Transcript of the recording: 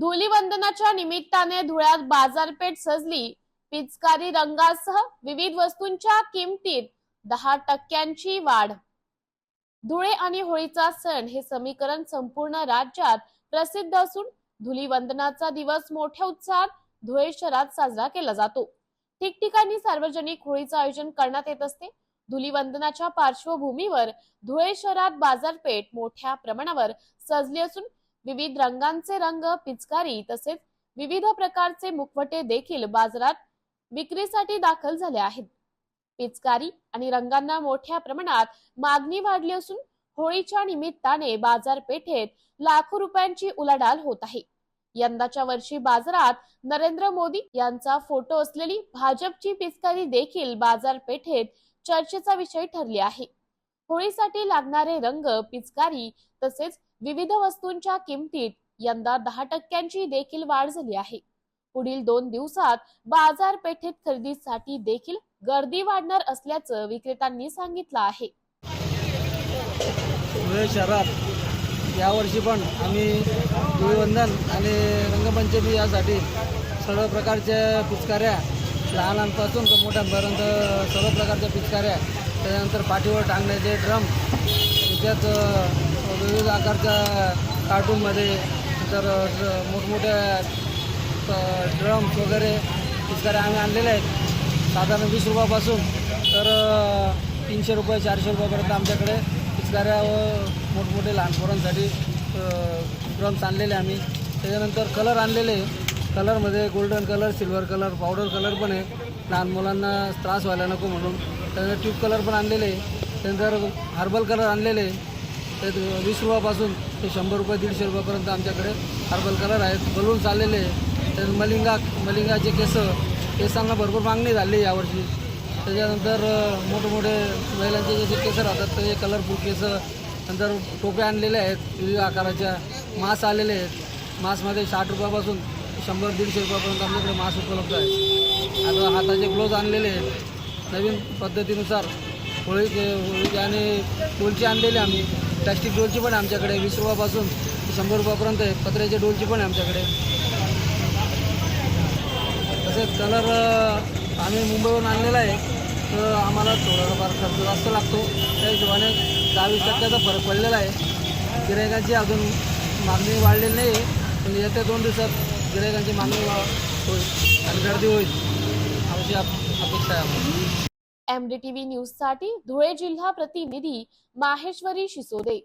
धुलीवंदनाच्या निमित्ताने धुळ्यात बाजारपेठ सजली. पिचकारी रंगासह विविध वस्तूंच्या किमतीत दहा टक्क्यांची वाढ. धुळे आणि होळीचा सण हे समीकरण संपूर्ण राज्यात प्रसिद्ध असून धुलीवंदनाचा दिवस मोठ्या उत्साहात धुळे शहरात साजरा केला जातो. ठिकठिकाणी सार्वजनिक होळीचं आयोजन करण्यात येत असते. धुलीवंदनाच्या पार्श्वभूमीवर धुळे शहरात बाजारपेठ मोठ्या प्रमाणावर सजली असून विविध रंगांचे रंग पिचकारी तसेच विविध प्रकारचे मुखवटे देखील बाजारात विक्रीसाठी दाखल झाले आहेत. पिचकारी आणि रंगांना मोठ्या प्रमाणात मागणी वाढली असून होळीच्या निमित्ताने बाजारपेठेत लाखो रुपयांची उलाढाल होत आहे. यंदाच्या वर्षी बाजारात नरेंद्र मोदी यांचा फोटो असलेली भाजपची पिचकारी देखील बाजारपेठेत चर्चेचा विषय ठरली आहे. होळीसाठी लागणारे रंग पिचकारी तसेच विविध वस्तूंच्या किमतीत यंदा दहा टक्क्यांची देखील वाढ झाली आहे. पुढील दोन दिवसात बाजारपेठेत खरेदीसाठी देखील गर्दी वाढणार असल्याचं विक्रेत्यांनी सांगितलं आहे. धुळे शहरात यावर्षी पण आम्ही धुळीवंदन आणि रंगपंचमी यासाठी सर्व प्रकारच्या पिचकाऱ्या लहानांपासून तर मोठ्यांपर्यंत सर्व प्रकारच्या पिचकाऱ्या त्याच्यानंतर पाठीवर टांगण्याचे ड्रम त्याच्यात विविध आकारच्या कार्टूनमध्ये तर मोठमोठ्या ड्रम्स वगैरे इतकारे आम्ही आणलेले आहेत. साधारण वीस रुपयापासून तर तीनशे रुपये चारशे रुपयापर्यंत आमच्याकडे इतकाऱ्या व मोठमोठे लहान पोरांसाठी ड्रम्स आणलेले आम्ही. त्याच्यानंतर कलर आणलेले कलरमध्ये golden colour silver colour powder colour पण आहे. लहान मुलांना त्रास व्हायला नको म्हणून. त्यानंतर ट्यूब कलर पण आणलेले त्यानंतर हर्बल कलर आणलेले ते वीस रुपयापासून ते शंभर रुपये दीडशे रुपयापर्यंत आमच्याकडे हर्बल कलर आहेत. बलून्स आलेले तर मलिंगा मलिंगाचे केस केसांना भरपूर मागणी झाली यावर्षी. त्याच्यानंतर अ, मोठमोठे महिलांचे जसे केसं राहतात ते कलरफुल केसं नंतर टोप्या आणलेल्या आहेत विविध आकाराच्या. मास आलेले आहेत. मासमध्ये साठ रुपयापासून शंभर दीडशे रुपयापर्यंत आमच्याकडे मास उपलब्ध आहे. आता हाताचे ग्लोव्ज आणलेले आहेत. नवीन पद्धतीनुसार होळी होळी आणि डोलची आणलेली आम्ही. प्लॅस्टिक डोलची पण आमच्याकडे वीस रुपयापासून ते शंभर रुपयापर्यंत आहे. पत्र्याच्या डोलची पण आहे आमच्याकडे. तसेच कलर आम्ही मुंबईवरून आणलेला आहे. तर आम्हाला थोडाफार खर्च जास्त लागतो. त्या हिशोबाने दहा वीस टक्क्याचा फरक पडलेला आहे. गिरायकांची अजून मागणी वाढलेली नाही आहे. पण येत्या दोन दिवसात गिरायकांची मागणी वा होईल आणि गर्दी होईल. अशी अपेक्षा आहे एमडीटीव्ही न्यूजसाठी धुळे जिल्हा प्रतिनिधी माहेश्वरी शिसोदे.